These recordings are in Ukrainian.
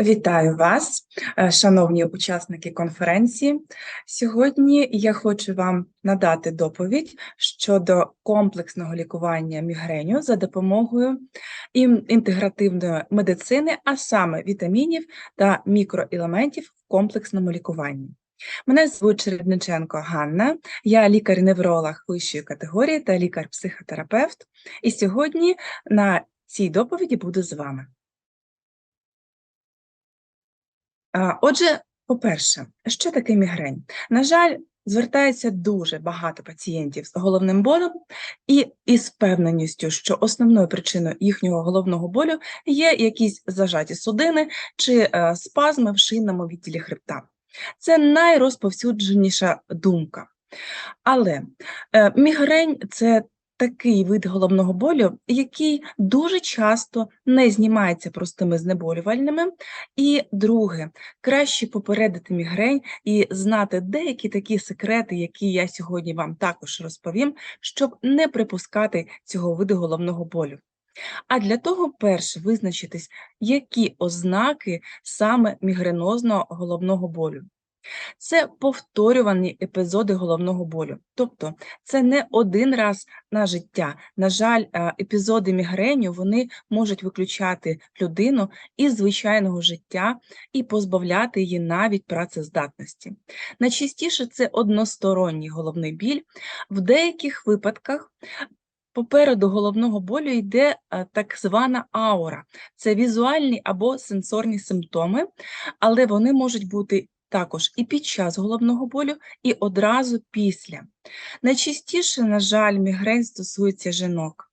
Вітаю вас, е, шановні учасники конференції. Сьогодні я хочу вам надати доповідь щодо комплексного лікування мігреню за допомогою інтегративної медицини, а саме вітамінів та мікроелементів в комплексному лікуванні. Мене звуть Чередниченко Ганна, я лікар-невролог вищої категорії та лікар-психотерапевт. І сьогодні на цій доповіді буду з вами. Отже, по-перше, що таке мігрень? На жаль, звертається дуже багато пацієнтів з головним болем і із впевненістю, що основною причиною їхнього головного болю є якісь зажаті судини чи е, спазми в шийному відділі хребта. Це найрозповсюдженіша думка. Але е, мігрень це такий вид головного болю, який дуже часто не знімається простими знеболювальними. І друге, краще попередити мігрень і знати деякі такі секрети, які я сьогодні вам також розповім, щоб не припускати цього виду головного болю. А для того перше визначитись, які ознаки саме мігренозного головного болю. Це повторювані епізоди головного болю. Тобто це не один раз на життя. На жаль, е, епізоди мігреню вони можуть виключати людину із звичайного життя і позбавляти її навіть працездатності. Найчастіше це односторонній головний біль. В деяких випадках попереду головного болю йде е, так звана аура. Це візуальні або сенсорні симптоми, але вони можуть бути також і під час головного болю, і одразу після. Найчастіше, на жаль, мігрень стосується жінок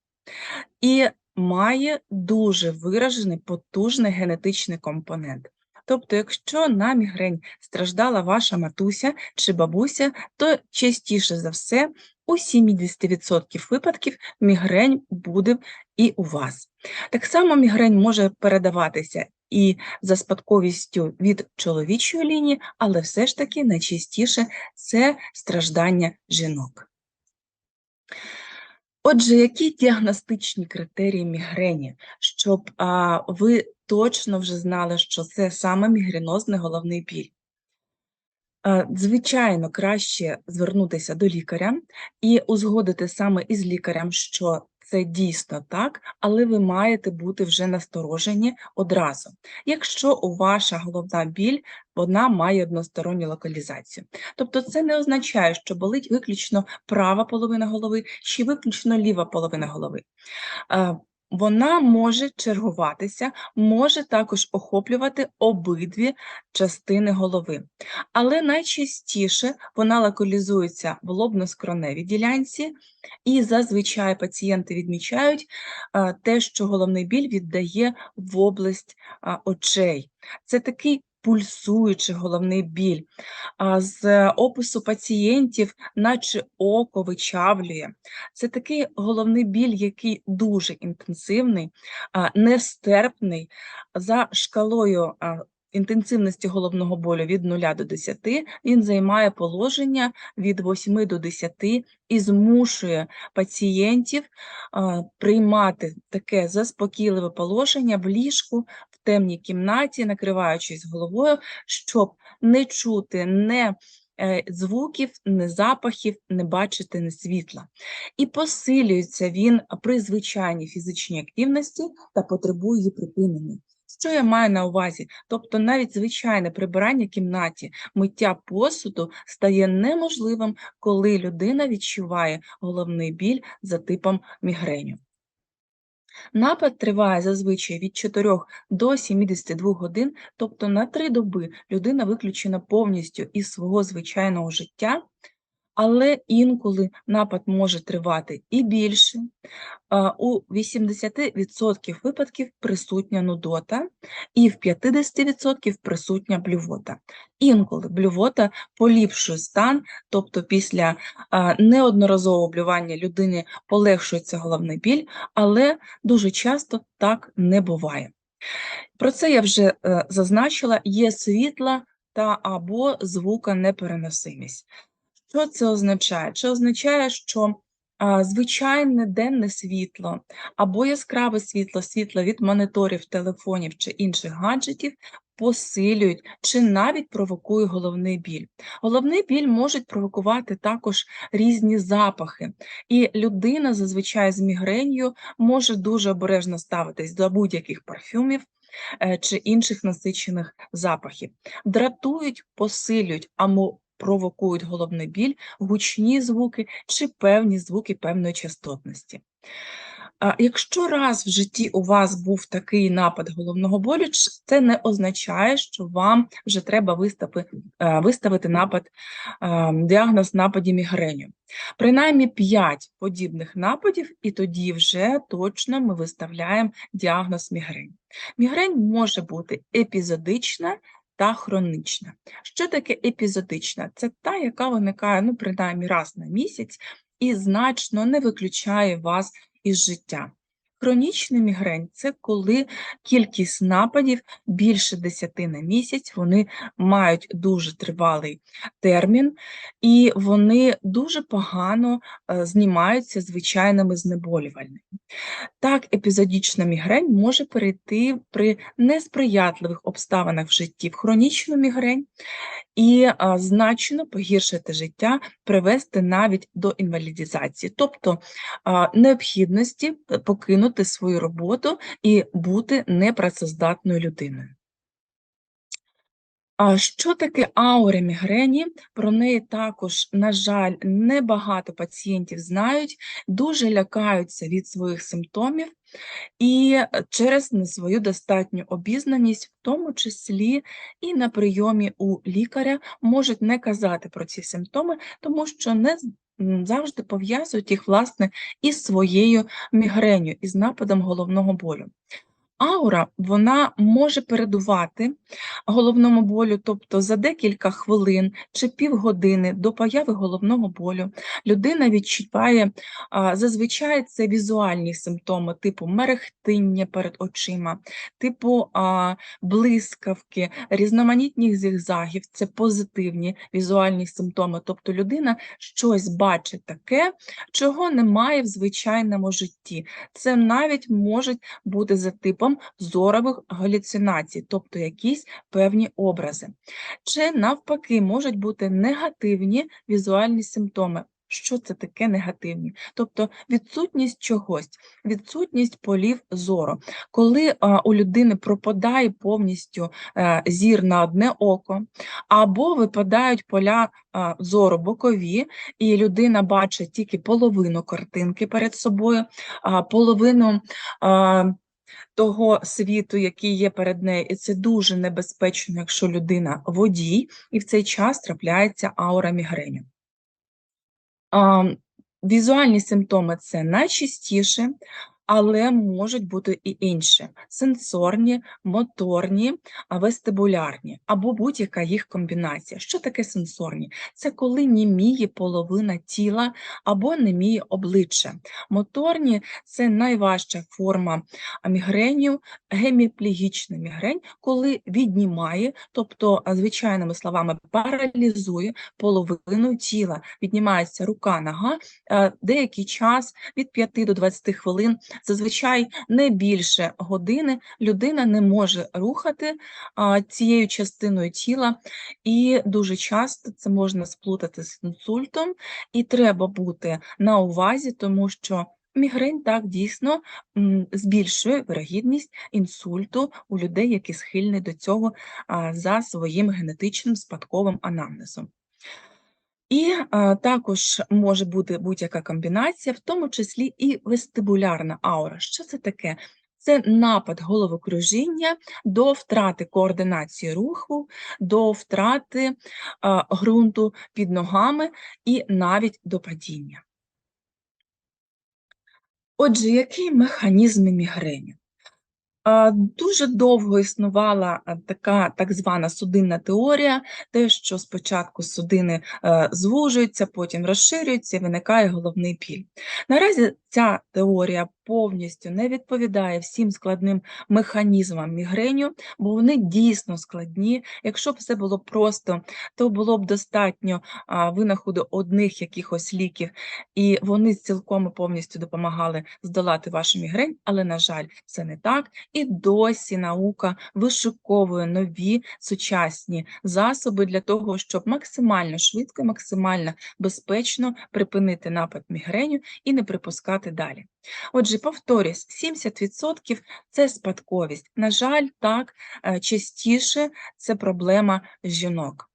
і має дуже виражений потужний генетичний компонент. Тобто, якщо на мігрень страждала ваша матуся чи бабуся, то частіше за все у 70% випадків мігрень буде і у вас. Так само мігрень може передаватися і за спадковістю від чоловічої лінії, але все ж таки найчастіше це страждання жінок. Отже, які діагностичні критерії мігрені, щоб а, ви точно вже знали, що це саме мігренозний головний біль? Звичайно, краще звернутися до лікаря і узгодити саме із лікарем, що це дійсно так, але ви маєте бути вже насторожені одразу. Якщо у ваша головна біль вона має односторонню локалізацію. Тобто це не означає, що болить виключно права половина голови чи виключно ліва половина голови. Вона може чергуватися, може також охоплювати обидві частини голови. Але найчастіше вона локалізується в лобно-скроневій ділянці, і зазвичай пацієнти відмічають те, що головний біль віддає в область очей. Це такий пульсуючий головний біль. З опису пацієнтів, наче око вичавлює. Це такий головний біль, який дуже інтенсивний, нестерпний, за шкалою інтенсивності головного болю від 0 до 10, він займає положення від 8 до 10 і змушує пацієнтів приймати таке заспокійливе положення в ліжку, темній кімнаті, накриваючись головою, щоб не чути не звуків, не запахів, не бачити не світла. І посилюється він при звичайній фізичній активності та потребує її припинення. Що я маю на увазі? Тобто навіть звичайне прибирання кімнаті, миття посуду стає неможливим, коли людина відчуває головний біль за типом мігреню. Напад триває зазвичай від 4 до 72 годин, тобто на 3 доби людина виключена повністю із свого звичайного життя, але інколи напад може тривати і більше. У 80% випадків присутня нудота, і в 50% присутня блювота. Інколи блювота поліпшує стан, тобто після неодноразового блювання людини полегшується головний біль, але дуже часто так не буває. Про це я вже е, зазначила: є світла та або звуконепереносимість. Що це означає? Це означає, що А, звичайне денне світло або яскраве світло, світло від моніторів, телефонів чи інших гаджетів посилюють чи навіть провокують головний біль. Головний біль можуть провокувати також різні запахи, і людина зазвичай з мігренью може дуже обережно ставитись до будь-яких парфюмів. е, Чи інших насичених запахів дратують, посилюють або провокують головний біль, гучні звуки чи певні звуки певної частотності. Якщо раз в житті у вас був такий напад головного болю, це не означає, що вам вже треба виставити, виставити напад, е, діагноз нападі мігреню. Принаймні 5 подібних нападів, і тоді вже точно ми виставляємо діагноз мігрень. Мігрень може бути епізодична та хронічна. Що таке епізодична? Це та, яка виникає ну, принаймні раз на місяць і значно не виключає вас із життя. Хронічний мігрень це коли кількість нападів більше 10 на місяць, вони мають дуже тривалий термін, і вони дуже погано е, знімаються звичайними знеболювальними. Так, епізодічна мігрень може перейти при несприятливих обставинах в житті в хронічну мігрень і значно погіршити життя, привести навіть до інвалідізації, тобто необхідності е, покинути свою роботу і бути непрацездатною людиною. А що таке аура мігрені? Про неї також, на жаль, небагато пацієнтів знають, дуже лякаються від своїх симптомів і через не свою достатню обізнаність, в тому числі і на прийомі у лікаря, можуть не казати про ці симптоми, тому що не завжди пов'язують їх власне із своєю мігренью, із нападом головного болю. Аура вона може передувати головному болю, тобто за декілька хвилин чи півгодини до появи головного болю людина відчуває зазвичай це візуальні симптоми, типу мерехтиння перед очима, типу блискавки, різноманітних зігзагів, це позитивні візуальні симптоми. Тобто людина щось бачить таке, чого немає в звичайному житті. Це навіть можуть бути за типом зорових галюцинацій, тобто якісь певні образи. Чи навпаки можуть бути негативні візуальні симптоми. Що це таке негативні? Тобто відсутність чогось, відсутність полів зору. Коли у людини пропадає повністю е, зір на одне око, або випадають поля зору бокові, і людина бачить тільки половину картинки перед собою, половину. Того світу, який є перед нею, і це дуже небезпечно, якщо людина водій, і в цей час трапляється аура мігреню. А, Візуальні симптоми це найчастіше, але можуть бути і інші: сенсорні, моторні, вестибулярні або будь-яка їх комбінація. Що таке сенсорні? Це коли німіє половина тіла або неміє обличчя. Моторні це найважча форма а, мігреню, геміплегічна мігрень, коли віднімає, тобто, звичайними словами, паралізує половину тіла, віднімається рука, нога, деякий час від 5 до 20 хвилин, зазвичай не більше години, людина не може рухати цією частиною тіла, і дуже часто це можна сплутати з інсультом, і треба бути на увазі, тому що мігрень так дійсно збільшує вирогідність інсульту у людей, які схильні до цього за своїм генетичним спадковим анамнезом. І а, також може бути будь-яка комбінація, в тому числі і вестибулярна аура. Що це таке? Це напад головокружіння до втрати координації руху, до втрати а, ґрунту під ногами і навіть до падіння. Отже, який механізм мігрені? Дуже довго існувала така так звана судинна теорія, те, що спочатку судини е, звужуються, потім розширюються, виникає головний біль. Наразі ця теорія повністю не відповідає всім складним механізмам мігреню, бо вони дійсно складні. Якщо б все було просто, то було б достатньо винаходу одних якихось ліків, і вони цілком і повністю допомагали здолати вашу мігрень, але, на жаль, це не так. І досі наука вишуковує нові сучасні засоби для того, щоб максимально швидко, максимально безпечно припинити напад мігреню і не припускати далі. Отже, повторюсь, 70% це спадковість. На жаль, так е, частіше це проблема жінок.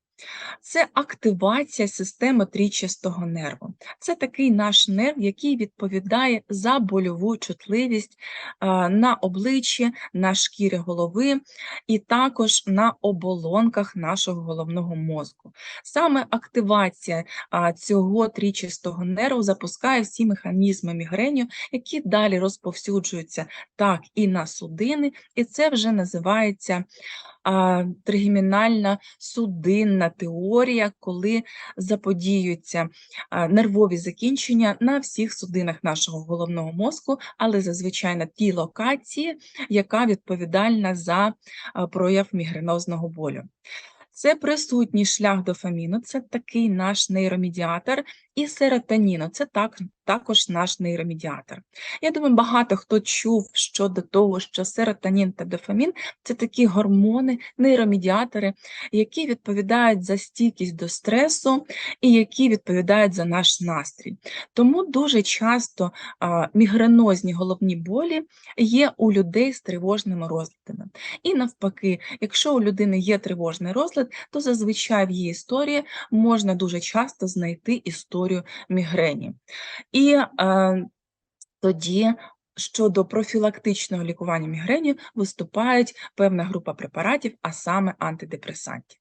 Це активація системи трічастого нерву. Це такий наш нерв, який відповідає за больову чутливість на обличчі, на шкірі голови і також на оболонках нашого головного мозку. Саме активація цього трічастого нерву запускає всі механізми мігреню, які далі розповсюджуються так і на судини, і це вже називається а, тригемінальна судинна теорія, коли заподіюються а, нервові закінчення на всіх судинах нашого головного мозку, але зазвичай на тій локації, яка відповідальна за прояв мігренозного болю. Це присутній шлях дофаміну, це такий наш нейромедіатор, і серотоніну, це так, також наш нейромедіатор. Я думаю, багато хто чув щодо того, що серотонін та дофамін це такі гормони, нейромедіатори, які відповідають за стійкість до стресу і які відповідають за наш настрій. Тому дуже часто а, мігренозні головні болі є у людей з тривожними розладами. І навпаки, якщо у людини є тривожний розлад, то зазвичай в її історії можна дуже часто знайти історію мігрені. І е, тоді щодо профілактичного лікування мігрені виступають певна група препаратів, а саме антидепресантів.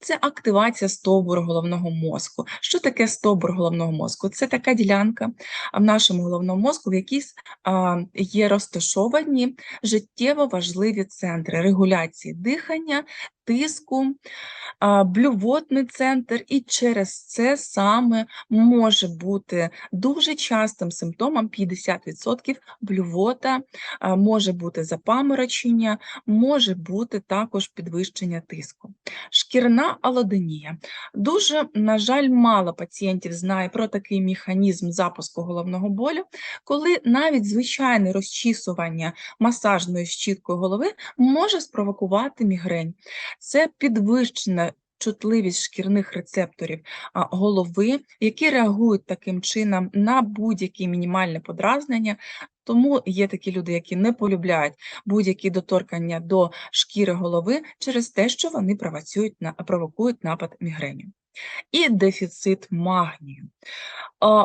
Це активація стовбуру головного мозку. Що таке стовбур головного мозку? Це така ділянка в нашому головному мозку, в якій є розташовані життєво важливі центри регуляції дихання, тиску, блювотний центр, і через це саме може бути дуже частим симптомом 50% блювота, може бути запаморочення, може бути також підвищення тиску. Шкірна алоденія. Дуже, на жаль, мало пацієнтів знає про такий механізм запуску головного болю, коли навіть звичайне розчісування масажною щіткою голови може спровокувати мігрень це підвищена чутливість шкірних рецепторів голови, які реагують таким чином на будь-які мінімальне подразнення. Тому є такі люди, які не полюбляють будь-які доторкання до шкіри голови через те, що вони провокують напад мігреню. І дефіцит магнію.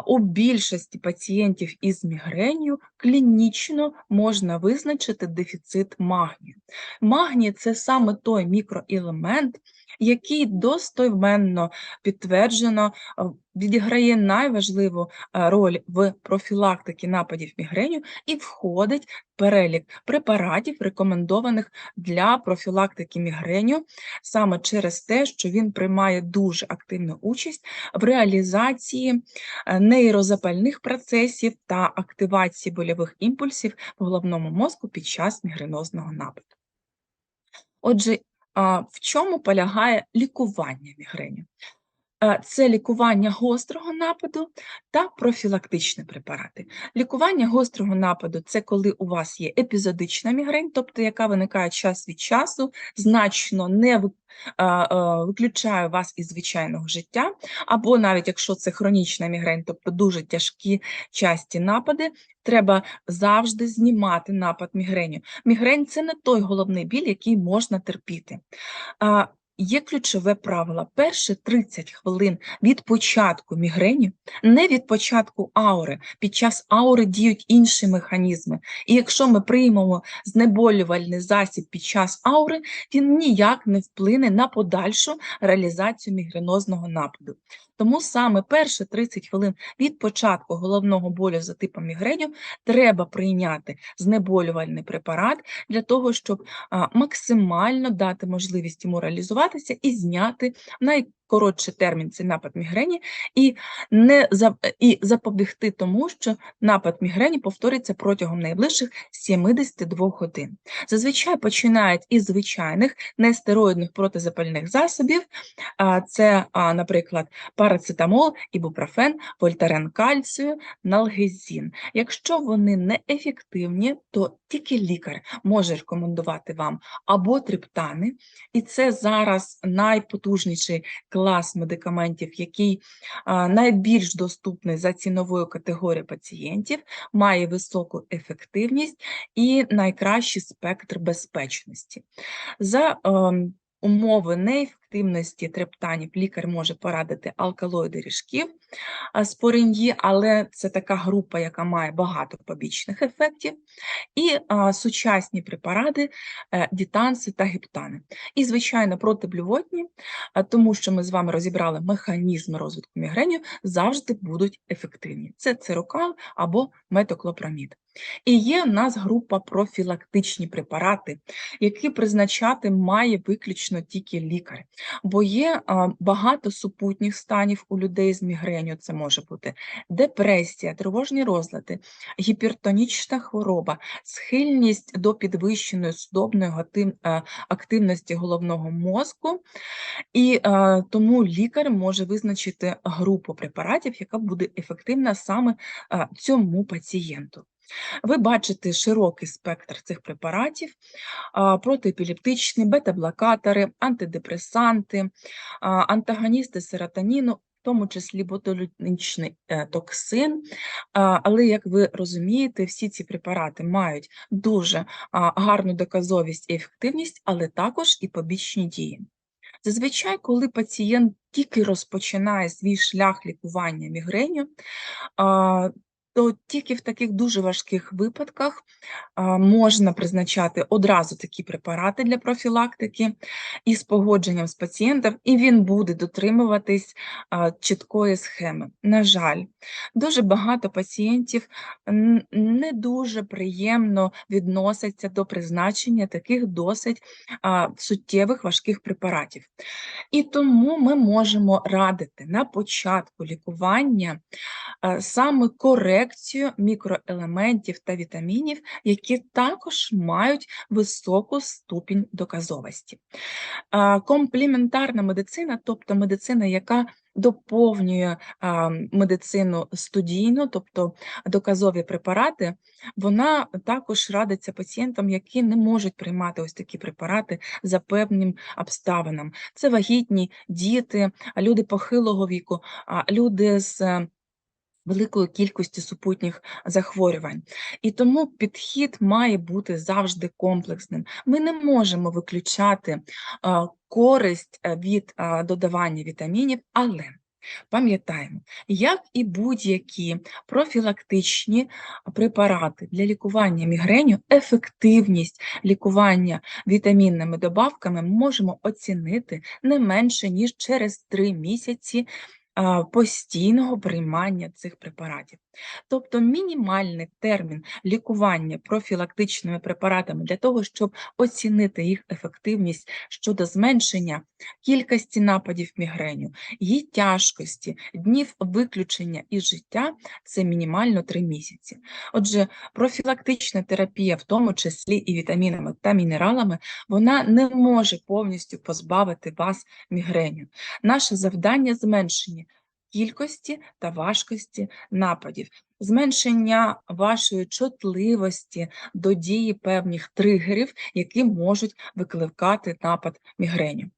У більшості пацієнтів із мігренью клінічно можна визначити дефіцит магнію. Магній це саме той мікроелемент, який достойменно підтверджено відіграє найважливу роль в профілактиці нападів мігреню і входить в перелік препаратів, рекомендованих для профілактики мігреню, саме через те, що він приймає дуже активну участь в реалізації нейрозапальних процесів та активації больових імпульсів в головному мозку під час мігренозного нападу. Отже, в чому полягає лікування мігрені? Це лікування гострого нападу та профілактичні препарати. Лікування гострого нападу це коли у вас є епізодична мігрень, тобто яка виникає час від часу, значно не виключає вас із звичайного життя, або навіть якщо це хронічна мігрень, тобто дуже тяжкі часті напади, треба завжди знімати напад мігреню. Мігрень це не той головний біль, який можна терпіти є ключове правило. Перші 30 хвилин від початку мігрені, не від початку аури. Під час аури діють інші механізми. І якщо ми приймемо знеболювальний засіб під час аури, він ніяк не вплине на подальшу реалізацію мігренозного нападу. Тому саме перші 30 хвилин від початку головного болю за типом мігренів треба прийняти знеболювальний препарат для того, щоб максимально дати можливість йому реалізуватися і зняти коротший термін цей напад мігрені, і не і запобігти тому, що напад мігрені повториться протягом найближчих 72 годин. Зазвичай починають із звичайних нестероїдних протизапальних засобів, це, наприклад, парацетамол, ібупрофен, вольтарен кальцію, налгезін. Якщо вони неефективні, то тільки лікар може рекомендувати вам або триптани, і це зараз найпотужніший клас медикаментів, який найбільш доступний за ціновою категорією пацієнтів, має високу ефективність і найкращий спектр безпечності. За Умови умови неефективності трептанів лікар може порадити алкалоїди ріжків спориньї, але це така група, яка має багато побічних ефектів, і а, сучасні препарати е, дітанси та гептани. І, звичайно, протиблювотні, тому що ми з вами розібрали механізм розвитку мігреню, завжди будуть ефективні. Це цирокал або метоклопрамід. І є в нас група профілактичні препарати, які призначати має виключно тільки лікар, бо є багато супутніх станів у людей з мігреню. Це може бути депресія, тривожні розлади, гіпертонічна хвороба, схильність до підвищеної судобної е, активності головного мозку, і тому лікар може визначити групу препаратів, яка буде ефективна саме цьому пацієнту. Ви бачите широкий спектр цих препаратів: протиепілептичні, бета-блокатори, антидепресанти, антагоністи серотоніну, в тому числі ботулінічний е, токсин. Але, як ви розумієте, всі ці препарати мають дуже гарну доказовість і ефективність, але також і побічні дії. Зазвичай, коли пацієнт тільки розпочинає свій шлях лікування мігреню, то тільки в таких дуже важких випадках можна призначати одразу такі препарати для профілактики із погодженням з пацієнтом, і він буде дотримуватись чіткої схеми. На жаль, дуже багато пацієнтів не дуже приємно відносяться до призначення таких досить суттєвих важких препаратів. І тому ми можемо радити на початку лікування саме коректно корекцію мікроелементів та вітамінів, які також мають високу ступінь доказовості. Компліментарна медицина, тобто медицина, яка доповнює медицину студійно, тобто доказові препарати, вона також радиться пацієнтам, які не можуть приймати ось такі препарати за певним обставинам. Це вагітні діти, люди похилого віку, люди з великою кількістю супутніх захворювань. І тому підхід має бути завжди комплексним. Ми не можемо виключати користь е, від додавання вітамінів, але Пам'ятаємо, як і будь-які профілактичні препарати для лікування мігреню, ефективність лікування вітамінними добавками можемо оцінити не менше, ніж через 3 місяці постійного приймання цих препаратів. Тобто мінімальний термін лікування профілактичними препаратами для того, щоб оцінити їх ефективність щодо зменшення кількості нападів мігреню, її тяжкості, днів виключення із життя це мінімально 3 місяці. Отже, профілактична терапія, в тому числі і вітамінами та мінералами, вона не може повністю позбавити вас мігреню. Наше завдання зменшення кількості та важкості нападів, зменшення вашої чутливості до дії певних тригерів, які можуть викликати напад мігреню.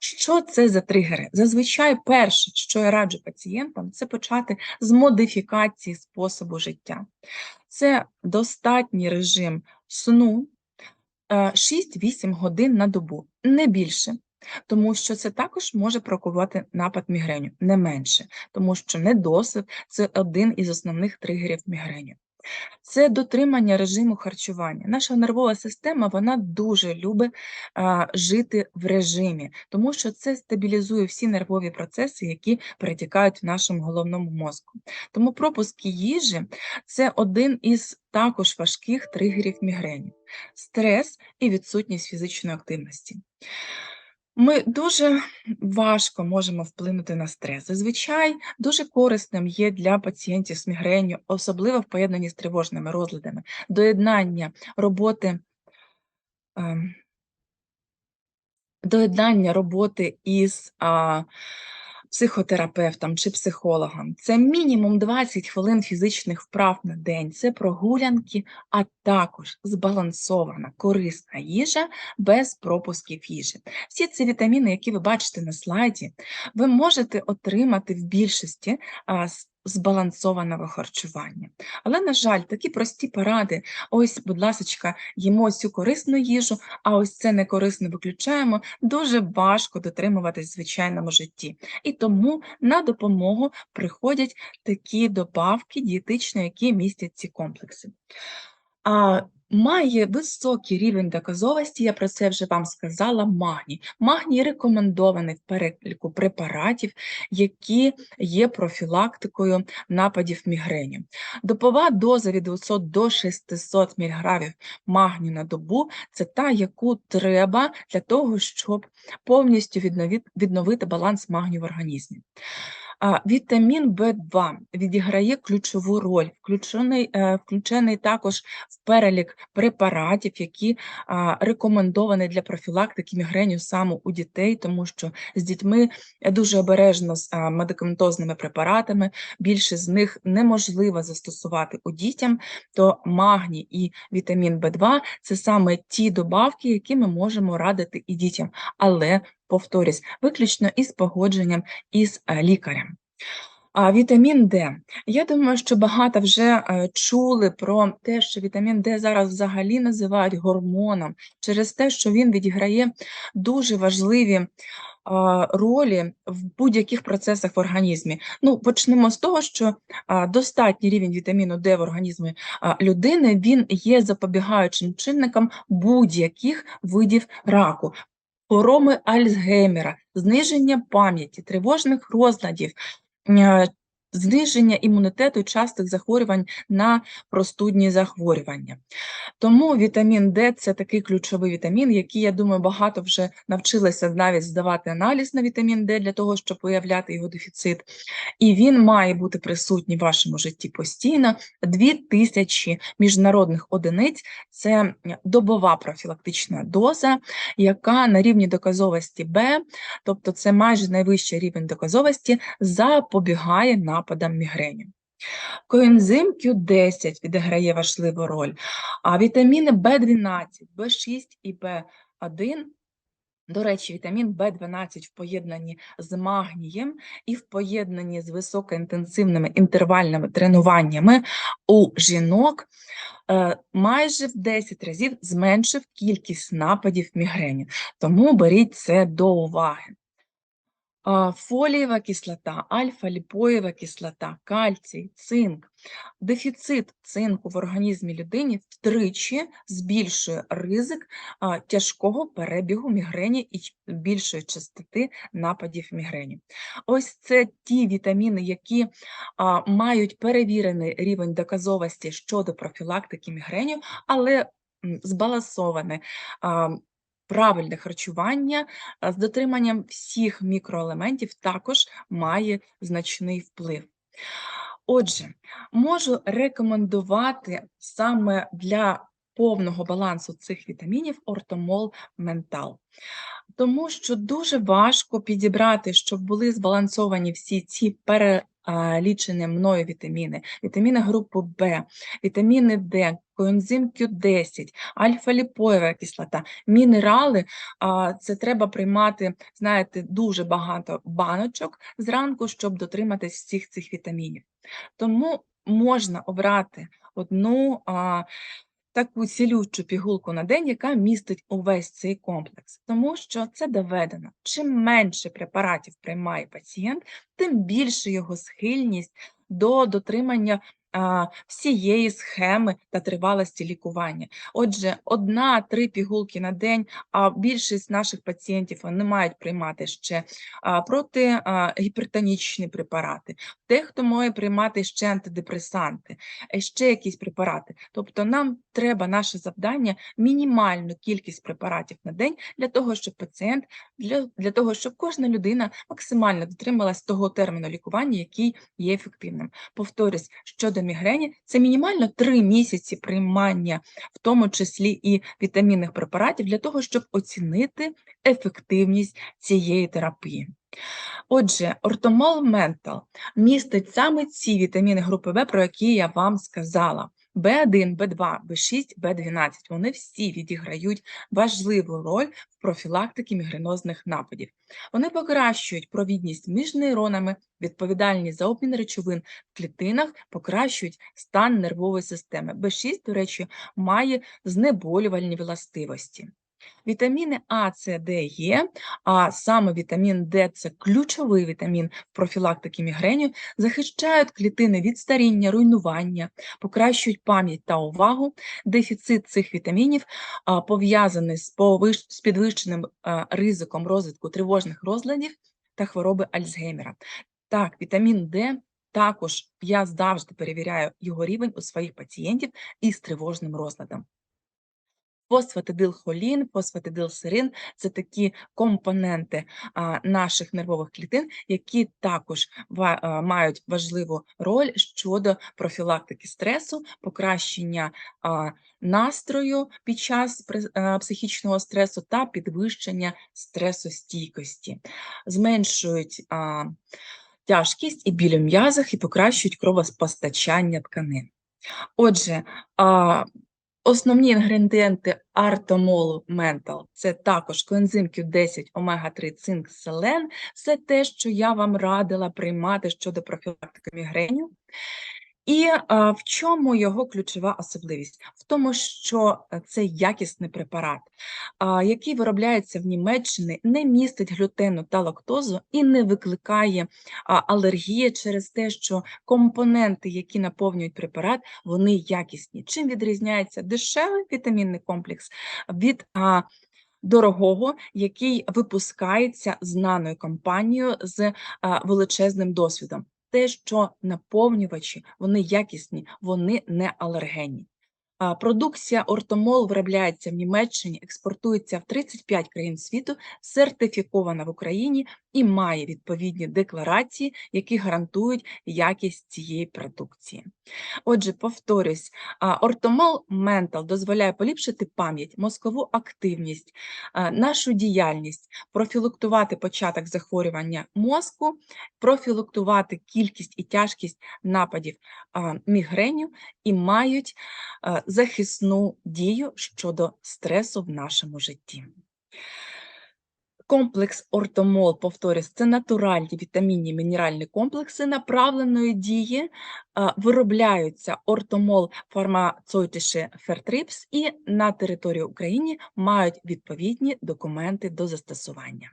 Що це за тригери? Зазвичай, перше, що я раджу пацієнтам, це почати з модифікації способу життя. Це достатній режим сну 6-8 е, годин на добу, не більше тому що це також може прокувати напад мігреню, не менше, тому що недосип це один із основних тригерів мігреню. Це дотримання режиму харчування. Наша нервова система вона дуже любить а, жити в режимі, тому що це стабілізує всі нервові процеси, які перетікають в нашому головному мозку. Тому пропуск їжі це один із також важких тригерів мігрені, стрес і відсутність фізичної активності. Ми дуже важко можемо вплинути на стрес. Зазвичай дуже корисним є для пацієнтів з мігренью, особливо в поєднанні з тривожними розладами, доєднання роботи. ем, Доєднання роботи із психотерапевтом чи психологам. Це мінімум 20 хвилин фізичних вправ на день, це прогулянки, а також збалансована, корисна їжа без пропусків їжі. Всі ці вітаміни, які ви бачите на слайді, ви можете отримати в більшості з збалансованого харчування. Але, на жаль, такі прості поради: ось, будь ласка, їмо цю корисну їжу, а ось це некорисне виключаємо, дуже важко дотримуватись в звичайному житті. І тому на допомогу приходять такі добавки дієтичні, які містять ці комплекси. А, Має високий рівень доказовості, я про це вже вам сказала, магній. Магній рекомендований в переліку препаратів, які є профілактикою нападів мігрені. Добова доза від 200 до 600 мг магнію на добу це та, яку треба для того, щоб повністю відновити баланс магнію в організмі. Вітамін В2 відіграє ключову роль, включений, е, включений також в перелік препаратів, які рекомендовані для профілактики мігреню саме у дітей, тому що з дітьми дуже обережно з медикаментозними препаратами, більше з них неможливо застосувати у дітям, то магній і вітамін В2 це саме ті добавки, які ми можемо радити і дітям. Але повторюсь, виключно із погодженням із е, лікарем. А вітамін Д. Я думаю, що багато вже е, чули про те, що вітамін Д зараз взагалі називають гормоном, через те, що він відіграє дуже важливі ролі в будь-яких процесах в організмі. Ну, почнемо з того, що достатній рівень вітаміну Д в організмі людини він є запобігаючим чинником будь-яких видів раку хвороби Альцгеймера, зниження пам'яті, тривожних розладів, е, зниження імунітету частих захворювань на простудні захворювання. Тому вітамін Д це такий ключовий вітамін, який, я думаю, багато вже навчилися навіть здавати аналіз на вітамін Д для того, щоб виявляти його дефіцит. І він має бути присутній в вашому житті постійно. Дві тисячі міжнародних одиниць це добова профілактична доза, яка на рівні доказовості Б, тобто це майже найвищий рівень доказовості, запобігає нападам мігрені. Коензим Q10 відіграє важливу роль, а вітаміни В12, В6 і В1 до речі, вітамін В12 в поєднанні з магнієм і в поєднанні з високоінтенсивними інтервальними тренуваннями у жінок е, майже в 10 разів зменшив кількість нападів мігрені. Тому беріть це до уваги фолієва кислота, альфа-ліпоєва кислота, кальцій, цинк. Дефіцит цинку в організмі людини втричі збільшує ризик тяжкого перебігу мігрені і більшої частоти нападів мігрені. Ось це ті вітаміни, які мають перевірений рівень доказовості щодо профілактики мігреню, але збалансоване правильне харчування з дотриманням всіх мікроелементів також має значний вплив. Отже, можу рекомендувати саме для повного балансу цих вітамінів ортомол ментал. Тому що дуже важко підібрати, щоб були збалансовані всі ці перелічені мною вітаміни, вітаміни групи В, вітаміни Д, коензим Q10, альфа-ліпоєва кислота, мінерали. Це треба приймати, знаєте, дуже багато баночок зранку, щоб дотриматись всіх цих вітамінів. Тому можна обрати одну таку цілючу пігулку на день, яка містить увесь цей комплекс, тому що це доведено. Чим менше препаратів приймає пацієнт, тим більше його схильність до дотримання всієї схеми та тривалості лікування. Отже, одна-три пігулки на день, а більшість наших пацієнтів вони мають приймати ще протигіпертонічні препарати, Дехто має приймати ще антидепресанти, ще якісь препарати. Тобто нам треба наше завдання мінімальну кількість препаратів на день для того, щоб пацієнт для, для того, щоб кожна людина максимально дотрималась того терміну лікування, який є ефективним. Повторюсь, щодо мігрені, це мінімально 3 місяці приймання, в тому числі і вітамінних препаратів, для того, щоб оцінити ефективність цієї терапії. Отже, ортомол ментал містить саме ці вітаміни групи В, про які я вам сказала. В1, Б2, Б6, Б12. вони всі відіграють важливу роль в профілактиці мігренозних нападів. Вони покращують провідність між нейронами, відповідальні за обмін речовин в клітинах, покращують стан нервової системи. Б6, до речі, має знеболювальні властивості. Вітаміни А, С, Д, Е, а саме вітамін Д це ключовий вітамін в профілактиці захищають клітини від старіння, руйнування, покращують пам'ять та увагу. Дефіцит цих вітамінів пов'язаний з, повиш... з підвищеним ризиком розвитку тривожних розладів та хвороби Альцгеймера. Так, вітамін Д також я завжди перевіряю його рівень у своїх пацієнтів із тривожним розладом. Фосфатидилхолін, фосфатидилсерин – це такі компоненти наших нервових клітин, які також мають важливу роль щодо профілактики стресу, покращення настрою під час психічного стресу та підвищення стресостійкості, зменшують тяжкість і біль у м'язах і покращують кровопостачання тканин. Отже, Основні інгредієнти артомолу ментал це також коензим Q10, омега-3, цинк, селен. Все те, що я вам радила приймати щодо профілактики мігреню. І а, в чому його ключова особливість? В тому, що е, це якісний препарат, а, який виробляється в Німеччині, не містить глютену та лактозу і не викликає а, алергії через те, що компоненти, які наповнюють препарат, вони якісні. Чим відрізняється дешевий вітамінний комплекс від а, дорогого, який випускається знаною компанією з величезним досвідом? Те, що наповнювачі, вони якісні, вони не алергенні. Продукція Ортомол виробляється в Німеччині, експортується в 35 країн світу, сертифікована в Україні і має відповідні декларації, які гарантують якість цієї продукції. Отже, повторюсь, Ортомол Ментал дозволяє поліпшити пам'ять, мозкову активність, нашу діяльність, профілактувати початок захворювання мозку, профілактувати кількість і тяжкість нападів мігреню і мають захисну дію щодо стресу в нашому житті. Комплекс Ортомол, повторюсь, це натуральні вітамінні мінеральні комплекси направленої дії, виробляються Ортомол фармацевтичне Фертрипс і на території України мають відповідні документи до застосування.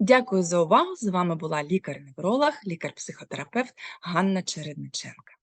Дякую за увагу. З вами була лікар-невролог, лікар-психотерапевт Ганна Чередниченка.